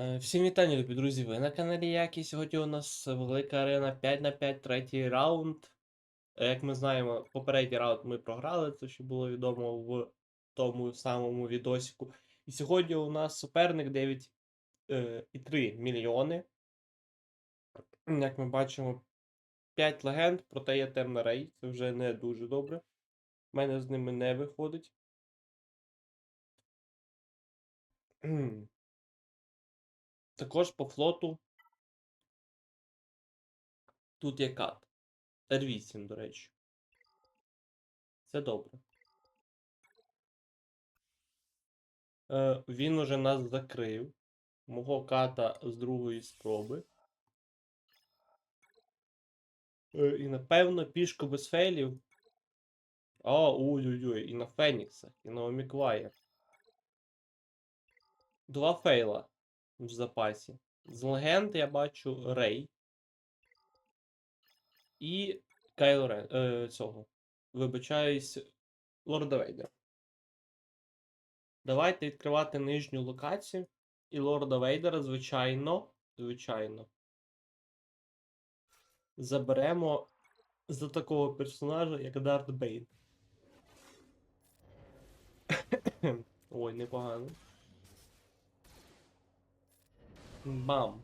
Е, Всім вітання, любі друзі! Ви на каналі Які. Сьогодні у нас велика арена 5 на 5, третій раунд. Е, Як ми знаємо, попередній раунд ми програли, це що було відомо в тому самому відосіку. І сьогодні у нас суперник 9,3 мільйони. Як ми бачимо, 5 легенд, проте є темна рей. Це вже не дуже добре. У мене з ними не виходить. Також по флоту. Тут є кат. R8, до речі. Це добре. Е, він уже нас закрив. Мого ката з другої спроби. Е, і напевно пішку без фейлів. А, ой-ой-ой, і на Феніксах, і на Омікваєр. Два фейла в запасі. З легенд я бачу Рей. І Кайло Рен. Е, цього. Вибачаюсь, Лорда Вейдера. Давайте відкривати нижню локацію. І Лорда Вейдера, звичайно. Звичайно. Заберемо за такого персонажа, як Дарт Бейн. Ой, непогано. Бам.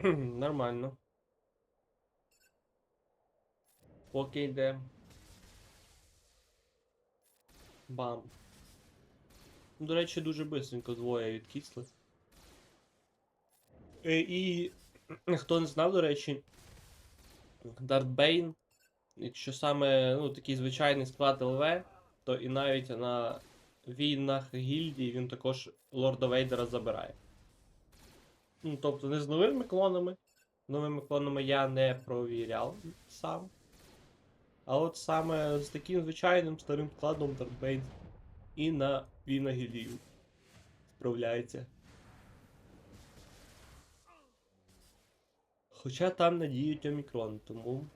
Нормально. Поки йде. Бам. До речі, дуже бистренько двоє відкисли. Е, І хто не знав, до речі, Дарт Бейн Якщо саме ну, такий звичайний склад ЛВ, то і навіть на війнах гільдії він також Лорда Вейдера забирає. Ну, тобто не з новими клонами. Новими клонами я не провіряв сам. А от саме з таким звичайним старим складом Даркбейн і на війнах гільдію справляється. Хоча там надіють омікрон, тому.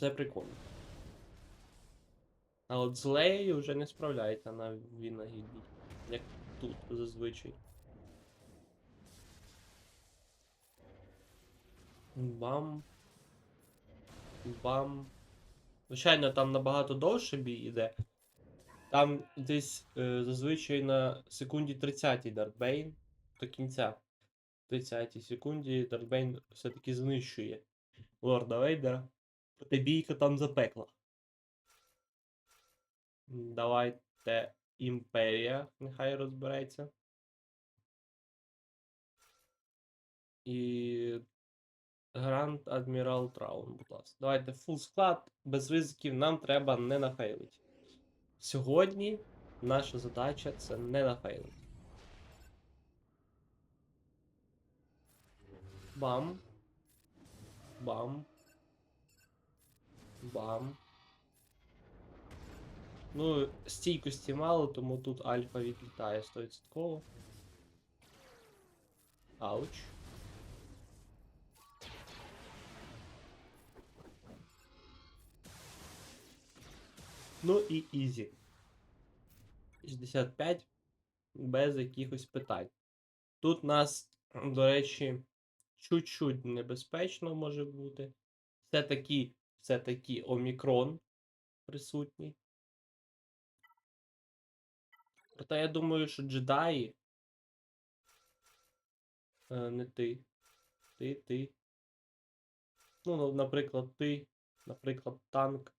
Це прикольно. А от з Леєю вже не справляється на Вінагіді, як тут зазвичай. Бам. Бам. Звичайно, там набагато довше бій іде. Там десь е, зазвичай на секунді 30 Дартбейн до кінця 30 секунді Дартбейн все-таки знищує Лорда Вейдера. Проте бійка там запекла. Давайте Імперія, нехай розбереться. І Гранд Адмірал Траун, будь ласка. Давайте фул склад, без ризиків нам треба не нафейлити. Сьогодні наша задача це не нафейлити. Бам. Бам. Бам. Ну, стійкості мало, тому тут альфа відлітає 100%. Ауч. Ну і ізі. 65 без якихось питань. Тут нас, до речі, чуть-чуть небезпечно може бути. Все-таки все-таки Омікрон присутній. Проте я думаю, що джедаї. Е, не ти. Ти, ти. Ну, ну, наприклад, ти. Наприклад, танк.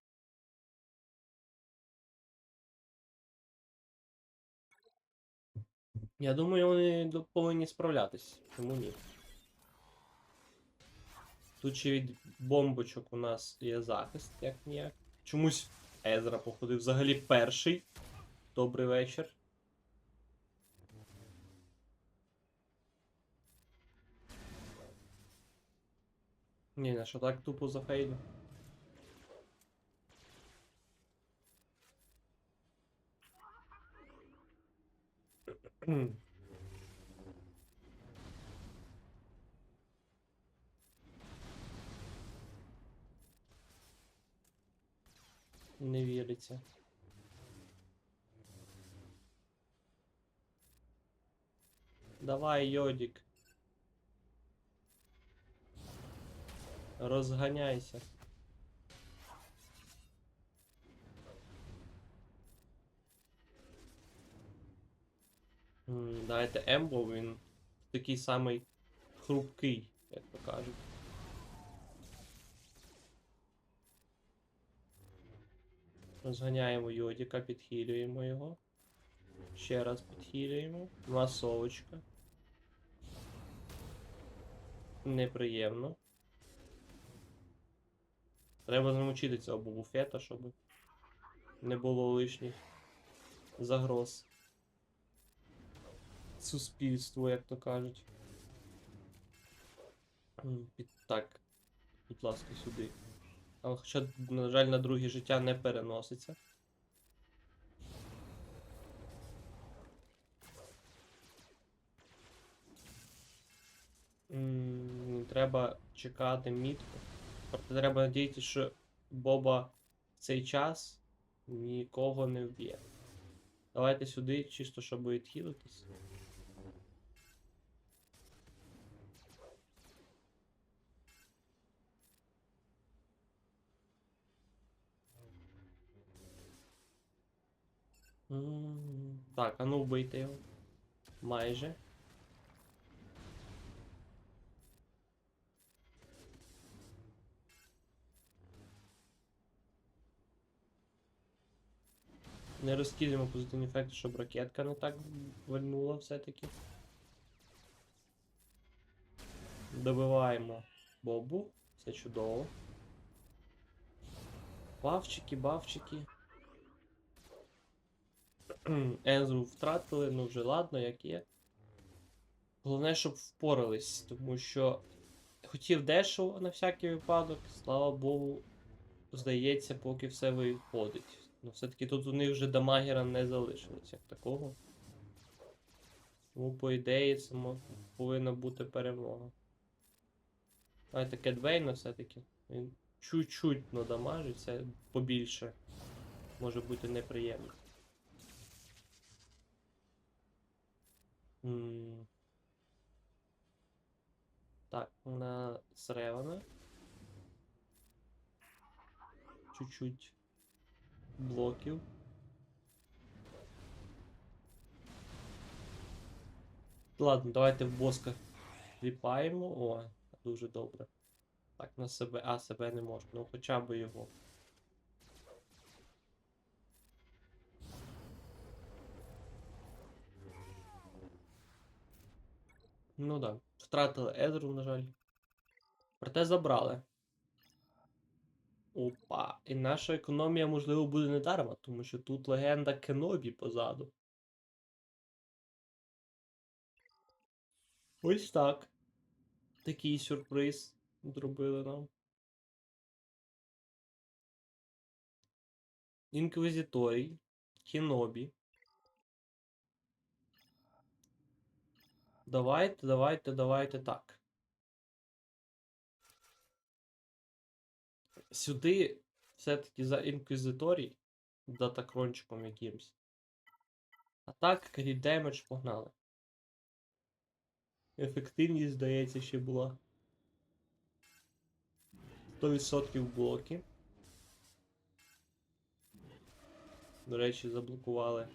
Я думаю, вони повинні справлятись. Чому ні? Тут ще від бомбочок у нас є захист, як ніяк. Чомусь Езра, походу, взагалі перший. Добрий вечір. Ні, на що так тупо зафейлю. Не віриться. Давай, йодик. Розганяйся. Давайте Ембо, він такий самий хрупкий, як то кажуть. Розганяємо йодика, підхилюємо його. Ще раз підхилюємо. Масовочка. Неприємно. Треба замочити цього бубуфета, щоб не було лишніх загроз. Суспільству, як то кажуть. Так. Будь ласка, сюди. Але хоча, на жаль, на друге життя не переноситься. Треба чекати мітку. Проте треба надіятися, що Боба в цей час нікого не вб'є. Давайте сюди, чисто щоб відхилитись. М, Так, а ну вбийте його. Майже. Не розкидуємо позитивні ефекти, щоб ракетка не так вальнула все-таки. Добиваємо бобу. Все чудово. Бавчики, бавчики. Езу втратили, ну вже ладно, як є. Головне, щоб впорались, тому що хотів дешево на всякий випадок, слава Богу, здається, поки все виходить. Ну, все-таки тут у них вже дамагера не залишилось як такого. Тому, по ідеї, це повинна бути перемога. Давайте Кедвейна все-таки. Він чуть-чуть надамажить, це побільше. Може бути неприємно. Так, на Сревана. Чуть-чуть блоків. Ладно, давайте в боска кліпаємо. О, дуже добре. Так, на себе. А, себе не можна. Ну хоча б його. Ну да. Втратили Езру, на жаль. Проте забрали. Опа. І наша економія, можливо, буде недарма, тому що тут легенда Кенобі позаду. Ось так. Такий сюрприз зробили нам. Інквізиторій. Кенобі. Давайте, давайте, давайте так. Сюди все-таки за інквізиторій датакрончиком якимсь. А так, кріт демедж погнали. Ефективність, здається, ще була. 100% блоки. До речі, заблокували.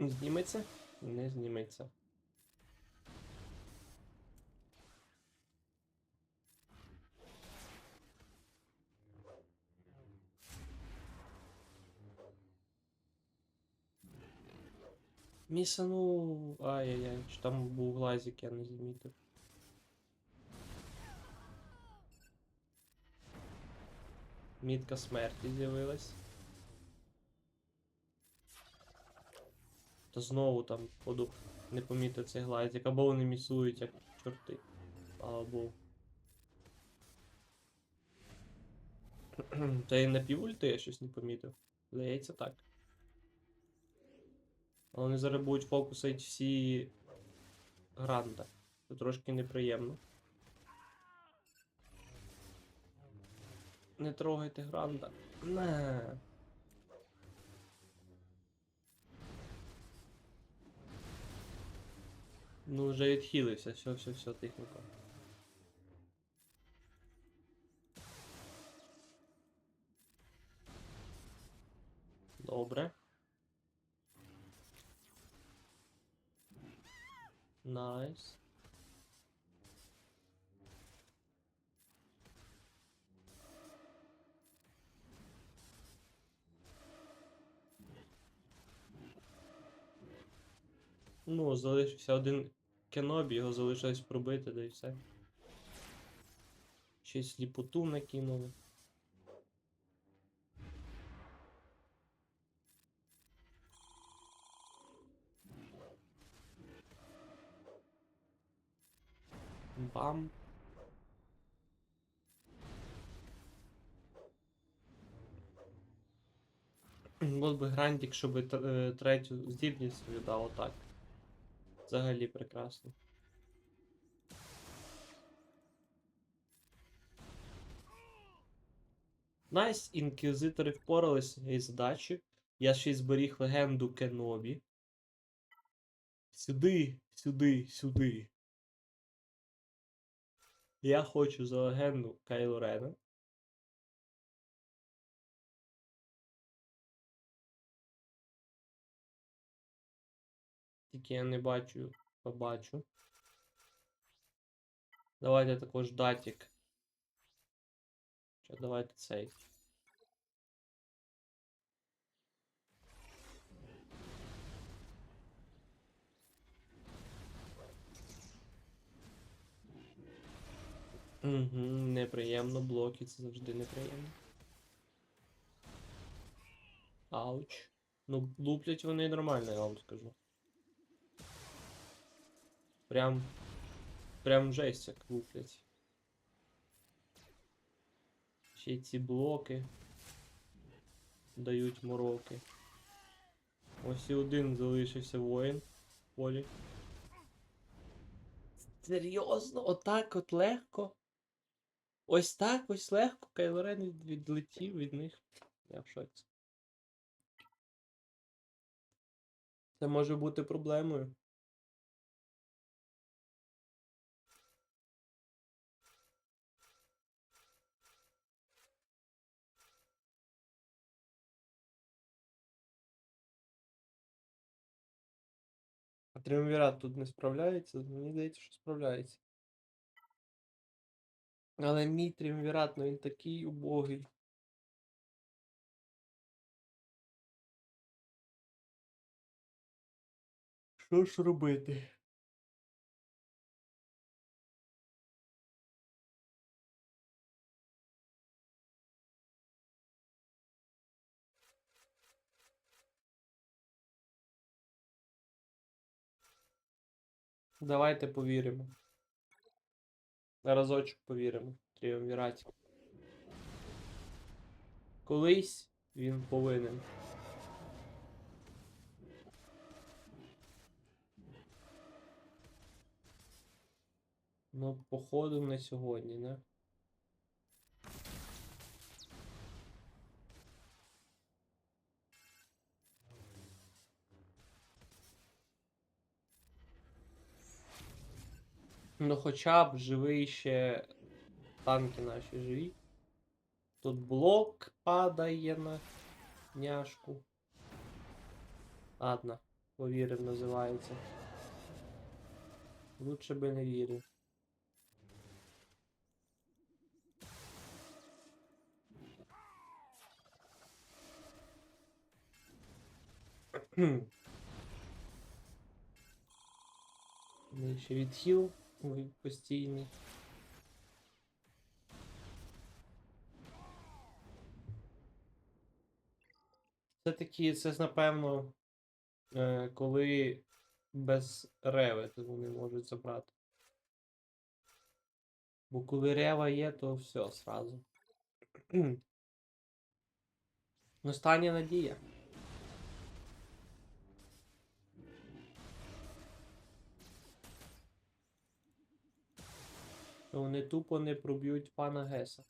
Зніметься? Не зніметься. Місанув. Ай-яй-яй, чи там був глазик, я не замітив. Мітка смерті з'явилась. Та знову там поду не помітив цей глазик, або вони місують як чорти. Богу. Та й на півульти я щось не помітив. Здається так. А Вони зараз будуть фокусити всі гранда. Це трошки неприємно. Не трогайте гранда. Не. Ну, вже відхилився, все, все, все, тихенько. Добре. Найс. Ну, залишився один Кенобі, його залишилось пробити, да і все. Ще й сліпоту накинули. Бам. От би грандік, щоб е, третю здібність свою дав отак. Взагалі прекрасно. Найс, інквізитори впоралися з цією задачею. Я ще й зберіг легенду Кенобі. Сюди, сюди, сюди. Я хочу за легенду Кайло Рена. Тільки я не бачу, побачу. Давайте також датік. Чи давайте цей. Угу, неприємно, блоки це завжди неприємно. Ауч. Ну, луплять вони нормально, я вам скажу. Прям. Прям жесть як луплять. Ще й ці блоки дають мороки. Ось і один залишився воїн в полі. Серйозно, отак от легко. Ось так ось легко Кайло Рен від- відлетів від них. Я в шоці. Це може бути проблемою. Триумвірат тут не справляється? Мені здається, що справляється. Але мій Триумвірат, ну він такий убогий. Що ж робити? Давайте повіримо. Разочок повіримо. Тріумвіраті. Колись він повинен. Ну, походу на сьогодні, не? Ну, хоча б живий ще танки наші живі. Тут блок падає на няшку. Ладно, повірив, називається. Лучше би не вірив. Ну, ще відхил ой, постійний. Це такі, це ж, напевно, е, коли без реви то вони можуть забрати. Бо коли рева є, то все сразу. Остання надія. То вони тупо не проб'ють пана Геса.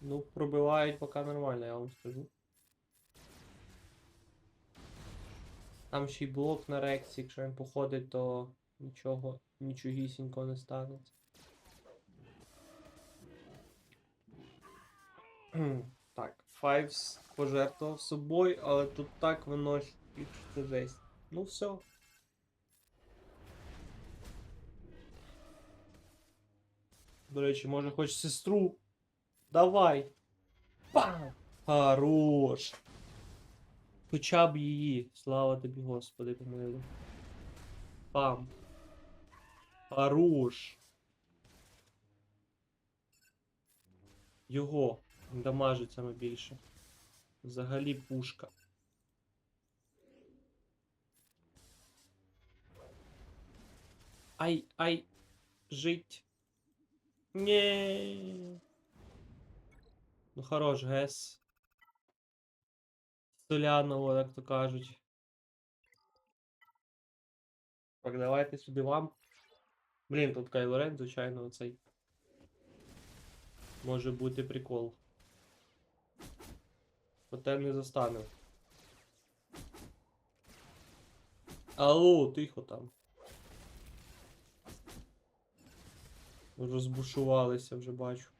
Ну, пробивають поки нормально, я вам скажу. Там ще й блок на рексі, якщо він походить, то нічого, нічогісінько не станеться. Так, Файвс пожертвував собою, але тут так виносить, що це жесть. Ну все. До речі, може хоч сестру. Давай. Пам! Хорош. Хоча б її. Слава тобі, Господи, помилуй. Пам. Хорош. Його. Дамажить саме більше. Взагалі пушка. Ай, ай, жить. Не. Ну хорош, гес. Соляного, як то кажуть. Так, давайте сюди вам. Блін, тут Кайло Рен, звичайно, оцей. Може бути прикол. Проте не застане. Алло, тихо там. Розбушувалися вже бачу.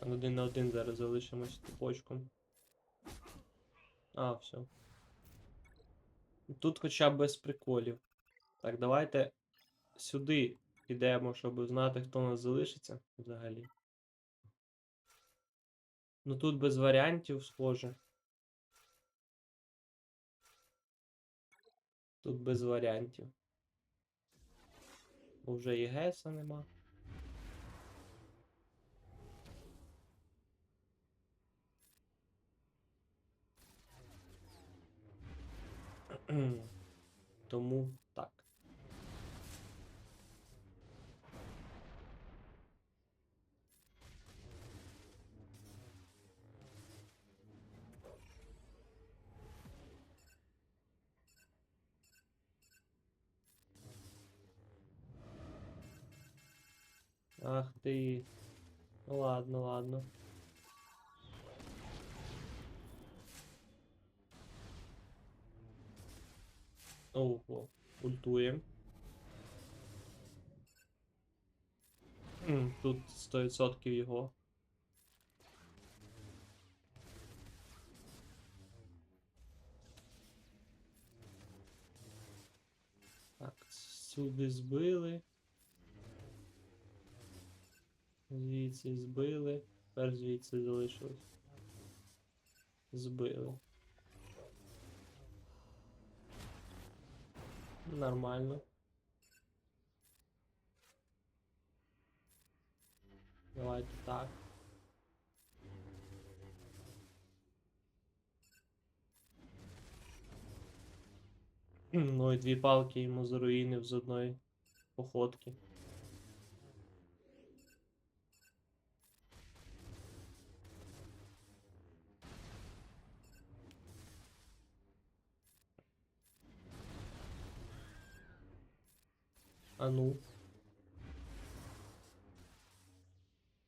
Один на один зараз залишимось типочком. А, все. Тут хоча б без приколів. Так, давайте сюди підемо, щоб знати, хто у нас залишиться взагалі. Ну тут без варіантів схоже. Тут без варіантів. Бо вже і Геса нема. Тому так. Ах. Ну ладно, ладно. Ого, ультуємо. Тут 100% його. Так, сюди збили. Звідси збили. Тепер звідси залишилось. Збили. Нормально. Давайте так. Ну і дві палки йому заруїнив з одної походки. Ну.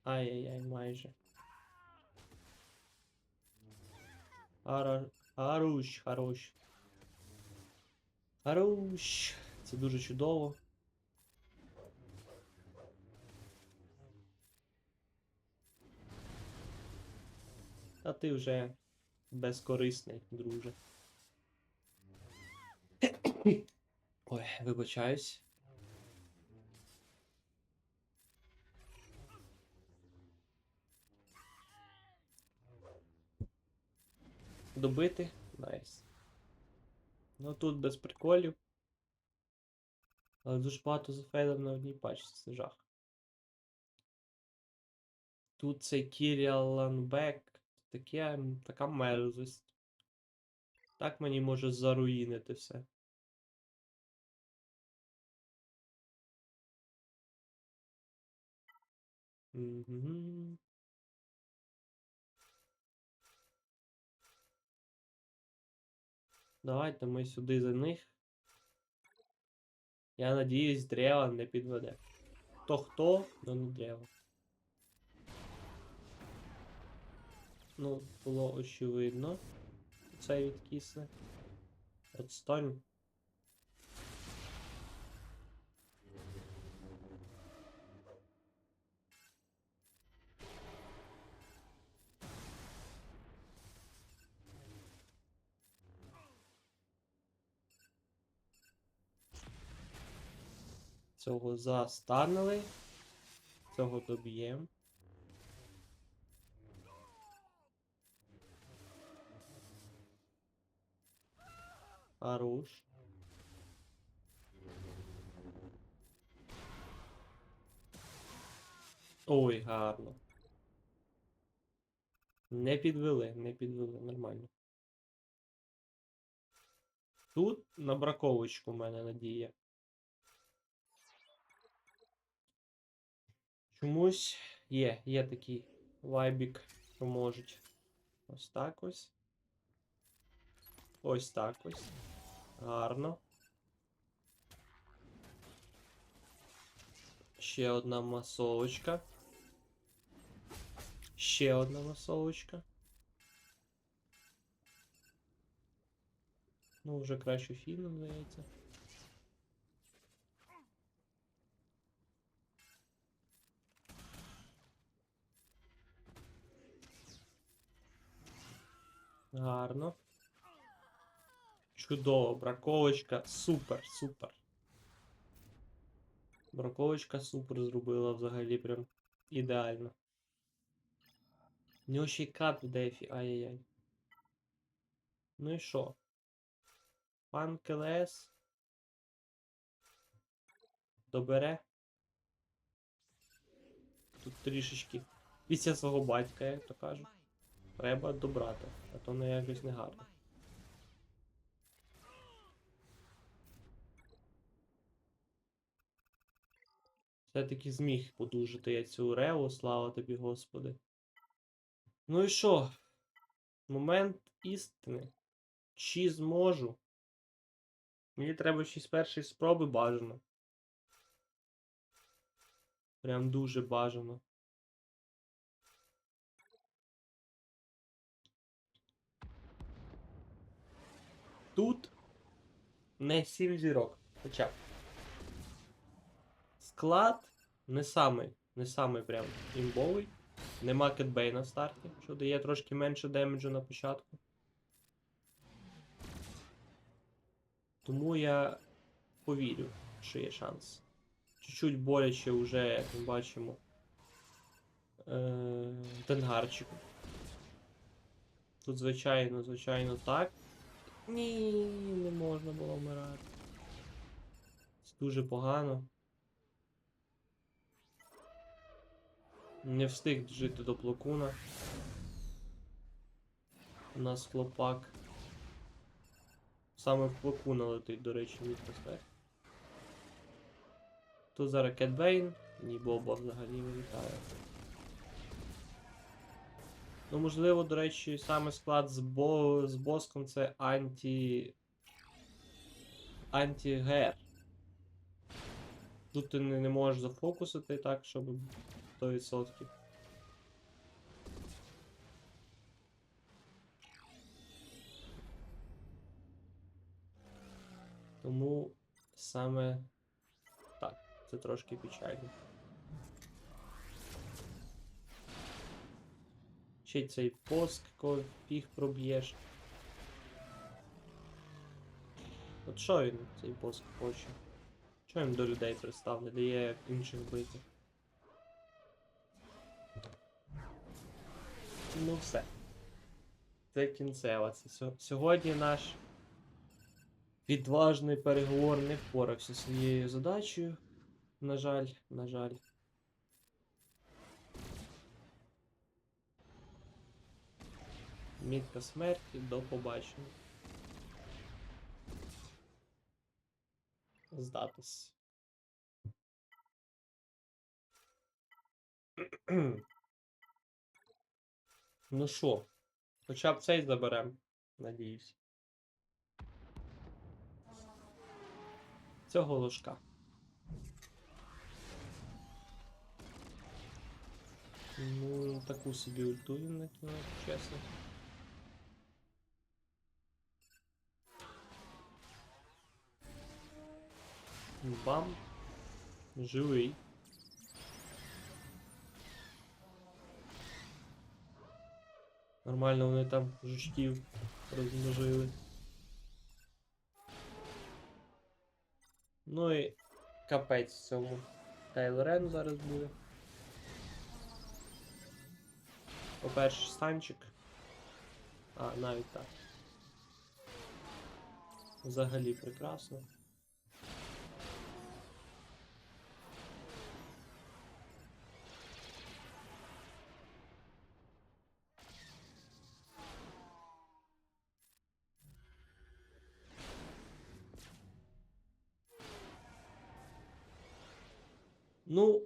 Ай-яй-яй, майже. Ара... Харуш, хорош. Харуш. Це дуже чудово. А ти вже безкорисний, друже. Ой, вибачаюсь. Добити? Найс. Ну тут без приколів. Але дуже багато зафейлів на одній пачці, це жах. Тут цей Кіріал Ланбек Таке, така мерзость. Так мені може заруїнити все. Мгм. Давайте ми сюди за них. Я надіюсь, древо не підведе. Хто хто, но не древо. Ну, було очевидно. Це відкисне. Отстань. Цього застанили. Цього доб'ємо. Хорош. Ой, гарно. Не підвели, не підвели, нормально. Тут на браковочку в мене надія. Чомусь є, є такий вайбік, що можуть. Ось так ось. Ось так ось. Гарно. Ще одна масовочка. Ще одна масовочка. Ну, вже краще фільм, здається. Гарно. Чудово, браковочка, супер, супер. Браковочка супер зробила взагалі прям ідеально. У нього ще й кат в дефі, ай-яй-яй. Ну і що? Пан КЛС добере. Тут трішечки після свого батька, як то кажуть. Треба добрати, а то не якось не гарно. Все-таки зміг подужити я цю реву, слава тобі, Господи. Ну і що? Момент істини. Чи зможу? Мені треба ще з першої спроби бажано. Прям дуже бажано. Тут не 7 зірок. Хоча. Склад не самий, не самий прям імбовий. Нема кетбей на старті, що дає трошки менше демеджу на початку. Тому я повірю, що є шанс. Чуть-чуть боляче вже, як ми бачимо. Е- Денгарчику. Тут, звичайно, звичайно, так. Ні, не можна було вмирати. Це дуже погано. Не встиг жити до плакуна. У нас хлопак. Саме в плакуна летить, до речі, від смерть. Тут зараз Кетбейн, ні Боба взагалі вилітає. Ну, можливо, до речі, саме склад з, бо... з боском це анті. Анті-ГР. Тут ти не, не можеш зафокусити так, щоб 100%. Тому саме так, це трошки печально. Ще цей поск, фіг проб'єш. От що він цей поск хоче? Що він до людей пристав, не дає інших бити? Ну все. Це кінцева. Це сьогодні наш відважний переговор не впорався своєю задачею. На жаль, на жаль. Мітка смерті, до побачення. Здатись. ну що, хоча б цей заберем, надіюсь. Цього ложка. Ну, таку собі ульту він накинув, чесно. Бам. Живий. Нормально вони там жучків розмножили. Ну і капець цьому Кайло Рену зараз буде. По-перше, станчик. А, навіть так. Взагалі прекрасно. Ну,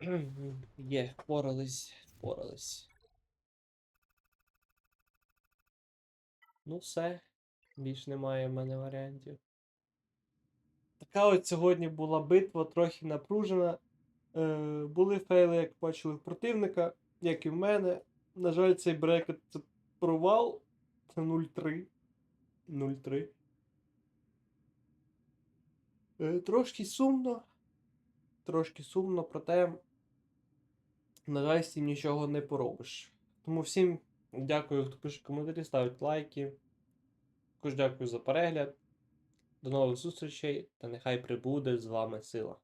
є, впорались, впорались. Ну, все. Більш немає в мене варіантів. Така от сьогодні була битва, трохи напружена. Е, були фейли, як бачили, в противника, як і в мене. На жаль, цей брекет це провал. Це 0-3. 0-3. Е, трошки сумно. Трошки сумно, проте, на жаль, нічого не поробиш. Тому всім дякую, хто пише коментарі, ставить лайки. Також дякую за перегляд. До нових зустрічей та нехай прибуде з вами сила.